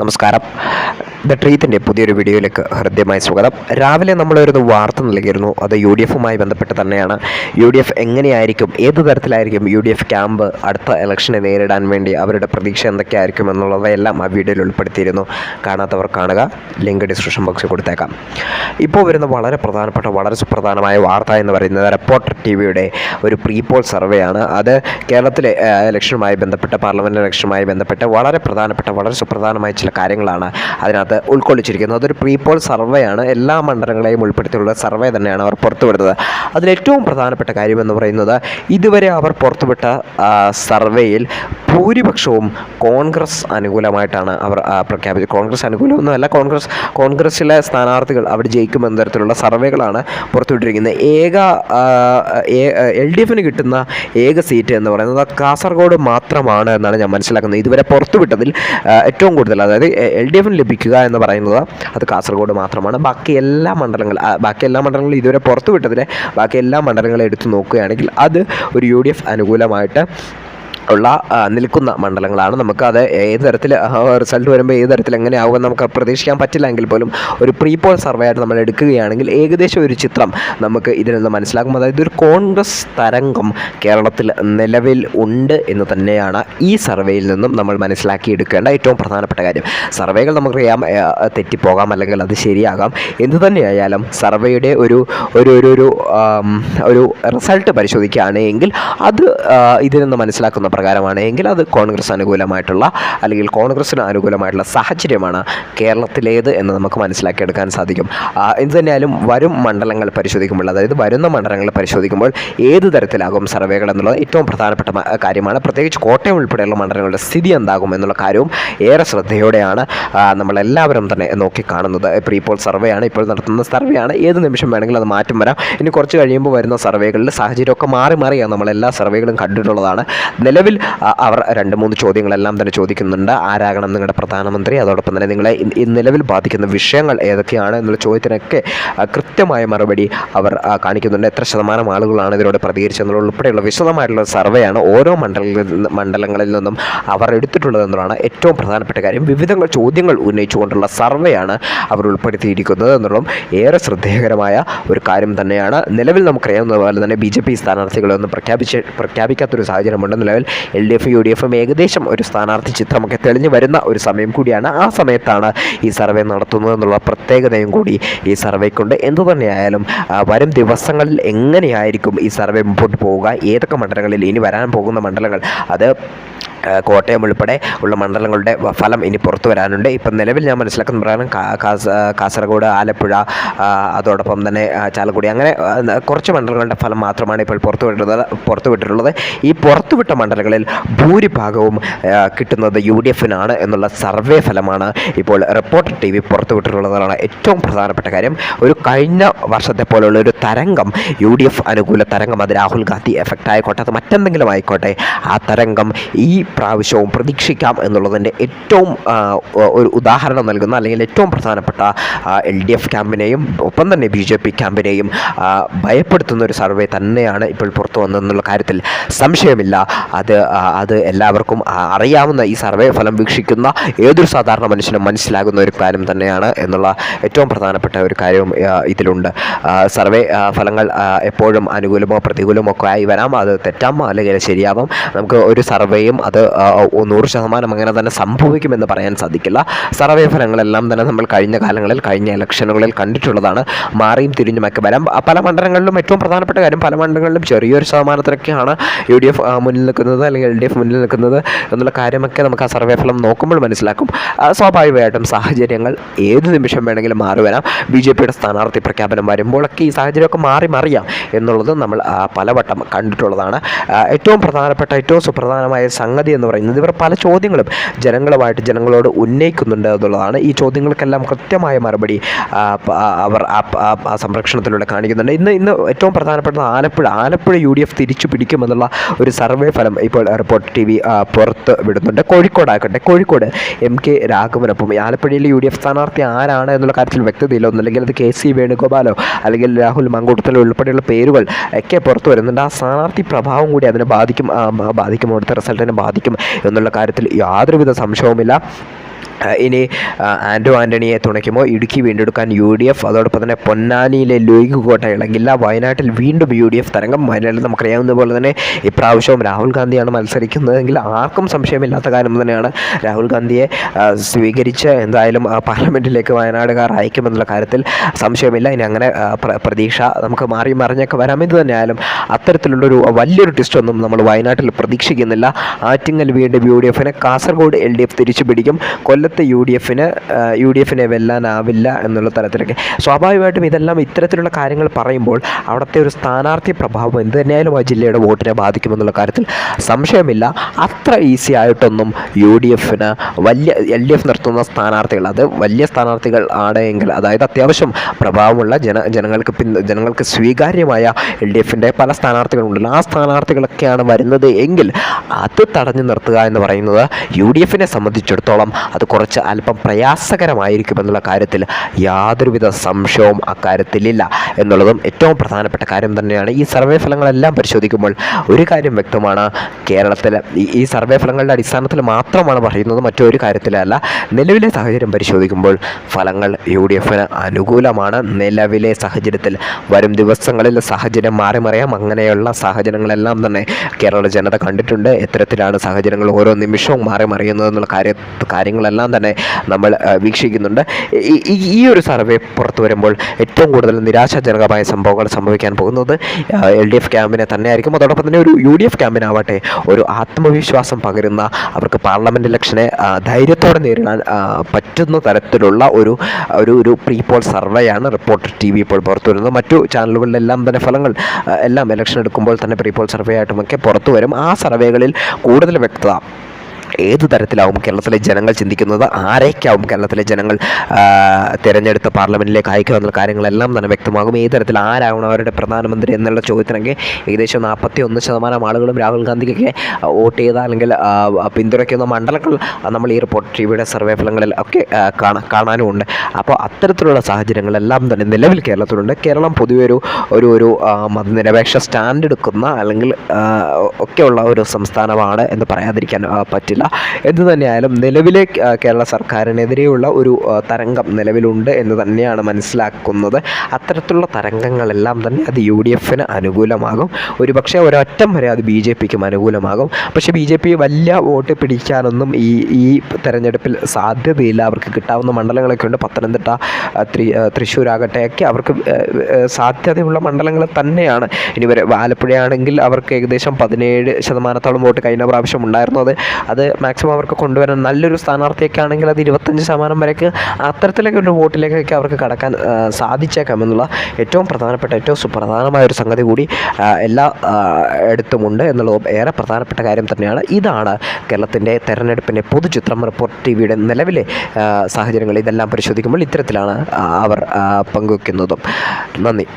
നമസ്കാരം. ദ ട്രീത്തിന്റെ പുതിയൊരു വീഡിയോയിലേക്ക് ഹൃദ്യമായ സ്വാഗതം. രാവിലെ നമ്മളൊരു വാർത്ത നൽകിയിരുന്നു. അത് യു ഡി എഫുമായി ബന്ധപ്പെട്ട് തന്നെയാണ്. യു ഡി എഫ് എങ്ങനെയായിരിക്കും? ഏത് തരത്തിലായിരിക്കും യു ഡി എഫ് ക്യാമ്പ് അടുത്ത ഇലക്ഷനെ നേരിടാൻ വേണ്ടി അവരുടെ പ്രതീക്ഷ എന്തൊക്കെയായിരിക്കും എന്നുള്ളവയെല്ലാം ആ വീഡിയോയിൽ ഉൾപ്പെടുത്തിയിരുന്നു. കാണാത്തവർ കാണുക. ലിങ്ക് ഡിസ്ക്രിപ്ഷൻ ബോക്സിൽ കൊടുത്തേക്കാം. ഇപ്പോൾ വരുന്ന വളരെ പ്രധാനപ്പെട്ട വളരെ സുപ്രധാനമായ വാർത്ത എന്ന് പറയുന്നത് റിപ്പോർട്ടർ ടി വിയുടെ ഒരു പ്രീ പോൾ സർവേ ആണ് അത് കേരളത്തിലെ ഇലക്ഷനുമായി ബന്ധപ്പെട്ട് പാർലമെന്റ് ഇലക്ഷനുമായി ബന്ധപ്പെട്ട് വളരെ പ്രധാനപ്പെട്ട വളരെ സുപ്രധാനമായ ചില കാര്യങ്ങളാണ് അതിനകത്ത് ഉൾക്കൊള്ളിച്ചിരിക്കുന്നത്. അതൊരു പ്രീപോൾ സർവേ ആണ്. എല്ലാ മണ്ഡലങ്ങളെയും ഉൾപ്പെടുത്തിയുള്ള സർവേ തന്നെയാണ് അവർ പുറത്തുവിടുന്നത് അതിലേറ്റവും പ്രധാനപ്പെട്ട കാര്യമെന്ന് പറയുന്നത് ഇതുവരെ അവർ പുറത്തുവിട്ട സർവേയിൽ ഭൂരിപക്ഷവും കോൺഗ്രസ് അനുകൂലമായിട്ടാണ് അവർ പ്രഖ്യാപിച്ചത്. കോൺഗ്രസ് അനുകൂലമൊന്നുമല്ല. കോൺഗ്രസ് കോൺഗ്രസ്സിലെ സ്ഥാനാർത്ഥികൾ അവർ ജയിക്കുമെന്ന തരത്തിലുള്ള സർവേകളാണ് പുറത്തുവിട്ടിരിക്കുന്നത് ഏക എൽ ഡി എഫിന് കിട്ടുന്ന ഏക സീറ്റ് എന്ന് പറയുന്നത് കാസർഗോഡ് മാത്രമാണ് എന്നാണ് ഞാൻ മനസ്സിലാക്കുന്നത്. ഇതുവരെ പുറത്തുവിട്ടതിൽ ഏറ്റവും കൂടുതൽ അതായത് എൽ ഡി എഫിന് ലഭിക്കുക എന്ന് പറയുന്നത് അത് കാസർഗോഡ് മാത്രമാണ്. ബാക്കി എല്ലാ മണ്ഡലങ്ങൾ ബാക്കി എല്ലാ മണ്ഡലങ്ങളും ഇതുവരെ പുറത്തുവിട്ടതിലെ ബാക്കി എല്ലാ മണ്ഡലങ്ങളും എടുത്തു നോക്കുകയാണെങ്കിൽ അത് ഒരു യു ഡി എഫ് അനുകൂലമായിട്ട് ഉള്ള നിൽക്കുന്ന മണ്ഡലങ്ങളാണ്. നമുക്ക് അത് ഏത് തരത്തിൽ റിസൾട്ട് വരുമ്പോൾ ഏത് തരത്തിൽ എങ്ങനെയാവുമെന്ന് നമുക്ക് പ്രതീക്ഷിക്കാൻ പറ്റില്ല എങ്കിൽ പോലും ഒരു പ്രീ പോൾ സർവേ ആയിട്ട് നമ്മൾ എടുക്കുകയാണെങ്കിൽ ഏകദേശം ഒരു ചിത്രം നമുക്ക് ഇതിൽ നിന്ന് മനസ്സിലാക്കും അതായത് ഒരു കോൺഗ്രസ് തരംഗം കേരളത്തിൽ നിലവിൽ ഉണ്ട് എന്ന് തന്നെയാണ് ഈ സർവേയിൽ നിന്നും നമ്മൾ മനസ്സിലാക്കിയെടുക്കേണ്ട ഏറ്റവും പ്രധാനപ്പെട്ട കാര്യം. സർവേകൾ നമുക്കറിയാം തെറ്റിപ്പോകാം അല്ലെങ്കിൽ അത് ശരിയാകാം. എന്തു തന്നെയായാലും സർവേയുടെ ഒരു ഒരു ഒരു ഒരു റിസൾട്ട് പരിശോധിക്കുകയാണെങ്കിൽ അത് ഇതിൽ നിന്ന് മനസ്സിലാക്കുന്ന പ്രകാരമാണ്. എങ്കിൽ അത് കോൺഗ്രസ് അനുകൂലമായിട്ടുള്ള അല്ലെങ്കിൽ കോൺഗ്രസ്സിന് അനുകൂലമായിട്ടുള്ള സാഹചര്യമാണ് കേരളത്തിലേത് എന്ന് നമുക്ക് മനസ്സിലാക്കിയെടുക്കാൻ സാധിക്കും. എന്തുതന്നെയാലും എന്ത് തന്നെയാലും വരും മണ്ഡലങ്ങൾ പരിശോധിക്കുമ്പോൾ അതായത് വരുന്ന മണ്ഡലങ്ങൾ പരിശോധിക്കുമ്പോൾ ഏത് തരത്തിലാകും സർവേകൾ എന്നുള്ളത് ഏറ്റവും പ്രധാനപ്പെട്ട കാര്യമാണ്. പ്രത്യേകിച്ച് കോട്ടയം ഉൾപ്പെടെയുള്ള മണ്ഡലങ്ങളുടെ സ്ഥിതി എന്താകും എന്നുള്ള കാര്യവും ഏറെ ശ്രദ്ധയോടെയാണ് നമ്മളെല്ലാവരും തന്നെ നോക്കി നോക്കിക്കാണുന്നത് ഇപ്പോൾ ഇപ്പോൾ സർവേയാണ് ഇപ്പോൾ നടത്തുന്ന സർവേയാണ്. ഏത് നിമിഷം വേണമെങ്കിലും അത് മാറ്റം വരാം. ഇനി കുറച്ച് കഴിയുമ്പോൾ വരുന്ന സർവേകളിൽ സാഹചര്യമൊക്കെ മാറി മാറിയാണ് നമ്മളെല്ലാ സർവേകളും കണ്ടിട്ടുള്ളതാണ്. നിലവിൽ ആ, അവർ രണ്ട് മൂന്ന് ചോദ്യങ്ങളെല്ലാം തന്നെ ചോദിക്കുന്നുണ്ട്. ആരാകണം നിങ്ങളുടെ പ്രധാനമന്ത്രി? അതോടൊപ്പം തന്നെ നിങ്ങളെ നിലവിൽ ബാധിക്കുന്ന വിഷയങ്ങൾ ഏതൊക്കെയാണ് എന്നുള്ള ചോദ്യത്തിനൊക്കെ കൃത്യമായ മറുപടി അവർ കാണിക്കുന്നുണ്ട്. എത്ര ശതമാനം ആളുകളാണ് ഇതിനോട് പ്രതികരിച്ചെന്നുള്ള ഉൾപ്പെടെയുള്ള വിശദമായിട്ടുള്ള സർവേയാണ് ഓരോ മണ്ഡലങ്ങളിൽ മണ്ഡലങ്ങളിൽ നിന്നും അവർ എടുത്തിട്ടുള്ളത് എന്നുള്ളതാണ് ഏറ്റവും പ്രധാനപ്പെട്ട കാര്യം. വിവിധ ചോദ്യങ്ങൾ ഉന്നയിച്ചുകൊണ്ടുള്ള സർവേയാണ് അവർ ഉൾപ്പെടുത്തിയിരിക്കുന്നത് എന്നുള്ളതും ഏറെ ശ്രദ്ധേയകരമായ ഒരു കാര്യം തന്നെയാണ്. നിലവിൽ നമുക്കറിയാവുന്ന പോലെ തന്നെ ബി ജെ പി സ്ഥാനാർത്ഥികളൊന്നും പ്രഖ്യാപിച്ച് പ്രഖ്യാപിക്കാത്തൊരു സാഹചര്യമുണ്ട്. നിലവിൽ L D F U D എഫും ഏകദേശം ഒരു സ്ഥാനാർത്ഥി ചിത്രമൊക്കെ തെളിഞ്ഞു വരുന്ന ഒരു സമയം കൂടിയാണ് ആ സമയത്താണ് ഈ സർവേ നടത്തുന്നത് എന്നുള്ള പ്രത്യേകതയും കൂടി ഈ സർവേക്കുണ്ട്. എന്തു തന്നെയായാലും വരും ദിവസങ്ങളിൽ എങ്ങനെയായിരിക്കും ഈ സർവേ മുമ്പോട്ട് പോവുക? ഏതൊക്കെ മണ്ഡലങ്ങളിൽ ഇനി വരാൻ പോകുന്ന മണ്ഡലങ്ങൾ? അത് കോട്ടയം ഉൾപ്പെടെ ഉള്ള മണ്ഡലങ്ങളുടെ ഫലം ഇനി പുറത്തു വരാനുണ്ട്. ഇപ്പം നിലവിൽ ഞാൻ മനസ്സിലാക്കുന്ന പ്രകാരം കാസർഗോഡ് ആലപ്പുഴ അതോടൊപ്പം തന്നെ ചാലക്കുടി അങ്ങനെ കുറച്ച് മണ്ഡലങ്ങളുടെ ഫലം മാത്രമാണ് ഇപ്പോൾ പുറത്തു വിട്ടുള്ളത് പുറത്തു വിട്ടിട്ടുള്ളത്. ഈ പുറത്തുവിട്ട മണ്ഡലങ്ങളിൽ ഭൂരിഭാഗവും കിട്ടുന്നത് യു ഡി എഫിനാണ് എന്നുള്ള സർവേ ഫലമാണ് ഇപ്പോൾ റിപ്പോർട്ടർ ടി വി പുറത്തുവിട്ടിട്ടുള്ളതാണ് ഏറ്റവും പ്രധാനപ്പെട്ട കാര്യം. ഒരു കഴിഞ്ഞ വർഷത്തെ പോലുള്ള ഒരു തരംഗം യു ഡി എഫ് അനുകൂല തരംഗം അത് രാഹുൽ ഗാന്ധി എഫക്റ്റ് ആയിക്കോട്ടെ അത് മറ്റെന്തെങ്കിലും ആയിക്കോട്ടെ ആ തരംഗം ഈ പ്രാവശ്യവും പ്രതീക്ഷിക്കാം എന്നുള്ളതിന്റെ ഏറ്റവും ഒരു ഉദാഹരണം നൽകുന്ന അല്ലെങ്കിൽ ഏറ്റവും പ്രധാനപ്പെട്ട എൽ ഡി എഫ് ക്യാമ്പിനെയും ഒപ്പം തന്നെ ബി ജെ പി ക്യാമ്പിനെയും ഭയപ്പെടുത്തുന്ന ഒരു സർവേ തന്നെയാണ് ഇപ്പോൾ പുറത്തു വന്നതെന്നുള്ള കാര്യത്തിൽ സംശയമില്ല. അത് അത് എല്ലാവർക്കും അറിയാവുന്ന ഈ സർവേ ഫലം വീക്ഷിക്കുന്ന ഏതൊരു സാധാരണ മനുഷ്യനും മനസ്സിലാകുന്ന ഒരു കാര്യം തന്നെയാണ് എന്നുള്ള ഏറ്റവും പ്രധാനപ്പെട്ട ഒരു കാര്യവും ഇതിലുണ്ട്. സർവേ ഫലങ്ങൾ എപ്പോഴും അനുകൂലമോ പ്രതികൂലമോ ഒക്കെ ആയി വരാം. അത് തെറ്റാം അല്ലെങ്കിൽ ശരിയാവാം? നമുക്ക് ഒരു സർവേയും അത് ഒ- നൂറ് ശതമാനം അങ്ങനെ തന്നെ സംഭവിക്കുമെന്ന് പറയാൻ സാധിക്കില്ല. സർവേ ഫലങ്ങളെല്ലാം തന്നെ നമ്മൾ കഴിഞ്ഞ കാലങ്ങളിൽ കഴിഞ്ഞ ഇലക്ഷനുകളിൽ കണ്ടിട്ടുള്ളതാണ്. മാറിയും തിരിഞ്ഞുമൊക്കെ വരാം. പല മണ്ഡലങ്ങളിലും ഏറ്റവും പ്രധാനപ്പെട്ട കാര്യം പല മണ്ഡലങ്ങളിലും ചെറിയൊരു ശതമാനത്തിലൊക്കെയാണ് യു ഡി എഫ് മുന്നിൽ നിൽക്കുന്നത് അല്ലെങ്കിൽ എൽ ഡി എഫ് മുന്നിൽ നിൽക്കുന്നത് എന്നുള്ള കാര്യമൊക്കെ നമുക്ക് ആ സർവേ ഫലം നോക്കുമ്പോൾ മനസ്സിലാക്കും. സ്വാഭാവികമായിട്ടും സാഹചര്യങ്ങൾ ഏത് നിമിഷം വേണമെങ്കിലും മാറി വരാം. ബി ജെ പിയുടെ സ്ഥാനാർത്ഥി പ്രഖ്യാപനം വരുമ്പോഴൊക്കെ ഈ സാഹചര്യമൊക്കെ മാറി മറിയാം എന്നുള്ളത് നമ്മൾ പലവട്ടം കണ്ടിട്ടുള്ളതാണ്. ഏറ്റവും പ്രധാനപ്പെട്ട ഏറ്റവും സുപ്രധാനമായ സംഗതി എന്ന് പറയുന്നത്. ഇവർ പല ചോദ്യങ്ങളും ജനങ്ങളുമായിട്ട് ജനങ്ങളോട് ഉന്നയിക്കുന്നുണ്ട് എന്നുള്ളതാണ്. ഈ ചോദ്യങ്ങൾക്കെല്ലാം കൃത്യമായ മറുപടി അവർ ആ സംരക്ഷണത്തിലൂടെ കാണിക്കുന്നുണ്ട്. ഇന്ന് ഇന്ന് ഏറ്റവും പ്രധാനപ്പെട്ട Alappuzha Alappuzha U D F തിരിച്ചു പിടിക്കുമെന്നുള്ള ഒരു സർവേ ഫലം ഇപ്പോൾ റിപ്പോർട്ട് ടി വി പുറത്ത് വിടുന്നുണ്ട്. കോഴിക്കോടാകട്ടെ കോഴിക്കോട് എം കെ രാഘവനൊപ്പം ആലപ്പുഴയിലെ യു ഡി എഫ് സ്ഥാനാർത്ഥി ആരാണ് എന്നുള്ള കാര്യത്തിൽ വ്യക്തതയില്ല. ഒന്നല്ലെങ്കിൽ അത് കെ സി വേണുഗോപാലോ അല്ലെങ്കിൽ രാഹുൽ മങ്കൂട്ടത്തിലോ ഉൾപ്പെടെയുള്ള പേരുകൾ ഒക്കെ പുറത്തു വരുന്നുണ്ട്. ആ സ്ഥാനാർത്ഥി പ്രഭാവം കൂടി അതിനെ ബാധിക്കും ബാധിക്കും അവിടുത്തെ റിസൾട്ടിനെ ബാധിക്കും. എന്നുള്ള കാര്യത്തിൽ യാതൊരുവിധ സംശയവുമില്ല. ഇനി ആൻഡോ ആന്റണിയെ തുണയ്ക്കുമോ ഇടുക്കി വീണ്ടെടുക്കാൻ യു ഡി എഫ് അതോടൊപ്പം തന്നെ പൊന്നാനിയിലെ ലൂയിഗ് കോട്ട ഇളകില്ല. വയനാട്ടിൽ വീണ്ടും യു ഡി എഫ് തരംഗം. വയനാട്ടിൽ നമുക്കറിയാവുന്ന പോലെ തന്നെ ഇപ്രാവശ്യവും രാഹുൽ ഗാന്ധിയാണ് മത്സരിക്കുന്നതെങ്കിൽ ആർക്കും സംശയമില്ലാത്ത കാര്യം തന്നെയാണ് രാഹുൽ ഗാന്ധിയെ സ്വീകരിച്ച് എന്തായാലും പാർലമെന്റിലേക്ക് വയനാടുകാർ അയക്കുമെന്നുള്ള കാര്യത്തിൽ സംശയമില്ല. ഇനി അങ്ങനെ പ്രതീക്ഷ നമുക്ക് മാറി മറിഞ്ഞൊക്കെ വരാം. ഇത് തന്നെയായാലും അത്തരത്തിലുള്ളൊരു വലിയൊരു ഒന്നും നമ്മൾ വയനാട്ടിൽ പ്രതീക്ഷിക്കുന്നില്ല. ആറ്റിങ്ങൽ വീണ്ടും യു ഡി എഫിനെ കാസർഗോഡ് എൽ ഡി എഫ് തിരിച്ചു പിടിക്കും കൊല്ലത്ത് യു ഡി എഫിന് യു ഡി എഫിനെ വെല്ലാനാവില്ല എന്നുള്ള തരത്തിലൊക്കെ. സ്വാഭാവികമായിട്ടും ഇതെല്ലാം ഇത്തരത്തിലുള്ള കാര്യങ്ങൾ പറയുമ്പോൾ അവിടുത്തെ ഒരു സ്ഥാനാർത്ഥി പ്രഭാവം എന്ത് തന്നെയായാലും ആ ജില്ലയുടെ വോട്ടിനെ ബാധിക്കുമെന്നുള്ള കാര്യത്തിൽ സംശയമില്ല. അത്ര ഈസി ആയിട്ടൊന്നും യു ഡി എഫിന് വലിയ എൽ ഡി എഫ് നിർത്തുന്ന സ്ഥാനാർത്ഥികൾ അത് വലിയ സ്ഥാനാർത്ഥികൾ ആണെങ്കിൽ അതായത് അത്യാവശ്യം പ്രഭാവമുള്ള ജന ജനങ്ങൾക്ക് പിൻ ജനങ്ങൾക്ക് സ്വീകാര്യമായ എൽ ഡി എഫിന്റെ പല സ്ഥാനാർത്ഥികളുണ്ടല്ലോ. ആ സ്ഥാനാർത്ഥികളൊക്കെയാണ് വരുന്നത് എങ്കിൽ അത് തടഞ്ഞു നിർത്തുക എന്ന് പറയുന്നത് യു ഡി എഫിനെ സംബന്ധിച്ചിടത്തോളം അത് കുറച്ച് അല്പം പ്രയാസകരമായിരിക്കുമെന്നുള്ള കാര്യത്തിൽ യാതൊരുവിധ സംശയവും അക്കാര്യത്തിലില്ല. എന്നുള്ളതും ഏറ്റവും പ്രധാനപ്പെട്ട കാര്യം തന്നെയാണ്. ഈ സർവേ ഫലങ്ങളെല്ലാം പരിശോധിക്കുമ്പോൾ ഒരു കാര്യം വ്യക്തമാണ്. കേരളത്തിൽ ഈ സർവേ ഫലങ്ങളുടെ അടിസ്ഥാനത്തിൽ മാത്രമാണ് പറയുന്നത് മറ്റൊരു കാര്യത്തിലല്ല. നിലവിലെ സാഹചര്യം പരിശോധിക്കുമ്പോൾ ഫലങ്ങൾ യു ഡി എഫിന് അനുകൂലമാണ്. നിലവിലെ സാഹചര്യത്തിൽ വരും ദിവസങ്ങളിൽ സാഹചര്യം മാറി മറിയാം. അങ്ങനെയുള്ള സാഹചര്യങ്ങളെല്ലാം തന്നെ കേരള ജനത കണ്ടിട്ടുണ്ട്. എത്തരത്തിലാണ് സാഹചര്യങ്ങൾ ഓരോ നിമിഷവും മാറി മറിയുന്നത് എന്നുള്ള കാര്യ കാര്യങ്ങളെല്ലാം തന്നെ നമ്മൾ വീക്ഷിക്കുന്നുണ്ട്. ഈ- ഒരു സർവേ പുറത്തു വരുമ്പോൾ ഏറ്റവും കൂടുതൽ നിരാശാജനകമായ സംഭവങ്ങൾ സംഭവിക്കാൻ പോകുന്നത് എൽ ഡി എഫ് ക്യാമ്പിനെ തന്നെയായിരിക്കും. അതോടൊപ്പം തന്നെ ഒരു യു ഡി എഫ് ക്യാമ്പിനാവട്ടെ ഒരു ആത്മവിശ്വാസം പകരുന്ന അവർക്ക് പാർലമെന്റ് ഇലക്ഷനെ ധൈര്യത്തോടെ നേരിടാൻ പറ്റുന്ന തരത്തിലുള്ള ഒരു ഒരു ഒരു പ്രീ പോൾ സർവേയാണ് റിപ്പോർട്ടർ ടി വി ഇപ്പോൾ പുറത്തു വരുന്നത്. മറ്റു ചാനലുകളിലെല്ലാം തന്നെ ഫലങ്ങൾ എല്ലാം ഇലക്ഷൻ എടുക്കുമ്പോൾ തന്നെ പ്രീ പോൾ സർവേ ആയിട്ടുമൊക്കെ പുറത്തു വരും. ആ സർവേകളിൽ കൂടുതൽ വ്യക്തത ഏത് തരത്തിലാവും കേരളത്തിലെ ജനങ്ങൾ ചിന്തിക്കുന്നത്? ആരേക്കാവും കേരളത്തിലെ ജനങ്ങൾ തിരഞ്ഞെടുത്ത് പാർലമെന്റിലേക്ക് അയക്കുക എന്നുള്ള കാര്യങ്ങളെല്ലാം തന്നെ വ്യക്തമാകും. ഏത് തരത്തിൽ ആരാവണം അവരുടെ പ്രധാനമന്ത്രി എന്നുള്ള ചോദ്യത്തിനൊക്കെ ഏകദേശം നാൽപ്പത്തി ഒന്ന് ശതമാനം ആളുകളും രാഹുൽ ഗാന്ധിക്കൊക്കെ വോട്ട് ചെയ്ത അല്ലെങ്കിൽ പിന്തുണയ്ക്കുന്ന മണ്ഡലങ്ങൾ നമ്മൾ ഈ റിപ്പോർട്ട് ടി വിയുടെ സർവേ ഫലങ്ങളിൽ ഒക്കെ കാണാനുമുണ്ട്. അപ്പോൾ അത്തരത്തിലുള്ള സാഹചര്യങ്ങളെല്ലാം തന്നെ നിലവിൽ കേരളത്തിലുണ്ട്. കേരളം പൊതുവെ ഒരു ഒരു ഒരു മതനിരപേക്ഷ സ്റ്റാൻഡ് എടുക്കുന്ന അല്ലെങ്കിൽ ഒക്കെയുള്ള ഒരു സംസ്ഥാനമാണ് എന്ന് പറയാതിരിക്കാൻ ആ, പറ്റില്ല എന്ത് തന്നെയായാലും നിലവിലെ കേരള സർക്കാരിനെതിരെയുള്ള ഒരു തരംഗം നിലവിലുണ്ട് എന്ന് തന്നെയാണ് മനസ്സിലാക്കുന്നത്. അത്തരത്തിലുള്ള തരംഗങ്ങളെല്ലാം തന്നെ അത് യു ഡി എഫിന് അനുകൂലമാകും. ഒരു പക്ഷേ ഒരൊറ്റം വരെ അത് ബി ജെ പിക്കും അനുകൂലമാകും. പക്ഷേ ബി ജെ പി വലിയ വോട്ട് പിടിക്കാനൊന്നും ഈ ഈ തെരഞ്ഞെടുപ്പിൽ സാധ്യതയില്ല. അവർക്ക് കിട്ടാവുന്ന മണ്ഡലങ്ങളൊക്കെ ഉണ്ട്. പത്തനംതിട്ട തൃശ്ശൂരാകട്ടെ ഒക്കെ അവർക്ക് സാധ്യതയുള്ള മണ്ഡലങ്ങൾ തന്നെയാണ്. ഇനി വരെ ആലപ്പുഴയാണെങ്കിൽ അവർക്ക് ഏകദേശം പതിനേഴ് ശതമാനത്തോളം വോട്ട് കഴിഞ്ഞ പ്രാവശ്യം ഉണ്ടായിരുന്നു അത് അത് മാക്സിമം അവർക്ക് കൊണ്ടുവരാൻ നല്ലൊരു സ്ഥാനാർത്ഥിയൊക്കെ ആണെങ്കിൽ അത് ഇരുപത്തഞ്ച് ശതമാനം വരെയൊക്കെ അത്തരത്തിലൊക്കെ ഒരു വോട്ടിലേക്കൊക്കെ അവർക്ക് കടക്കാൻ സാധിച്ചേക്കാം എന്നുള്ള ഏറ്റവും പ്രധാനപ്പെട്ട ഏറ്റവും സുപ്രധാനമായ ഒരു സംഗതി കൂടി എല്ലാ എടുത്തുമുണ്ട് എന്നുള്ളതും ഏറെ പ്രധാനപ്പെട്ട കാര്യം തന്നെയാണ്. ഇതാണ് കേരളത്തിന്റെ തെരഞ്ഞെടുപ്പിന്റെ പൊതുചിത്രം റിപ്പോർട്ട് ടി വിയുടെ നിലവിലെ സാഹചര്യങ്ങൾ. ഇതെല്ലാം പരിശോധിക്കുമ്പോൾ ഇത്തരത്തിലാണ് അവർ പങ്കുവയ്ക്കുന്നതും നന്ദി.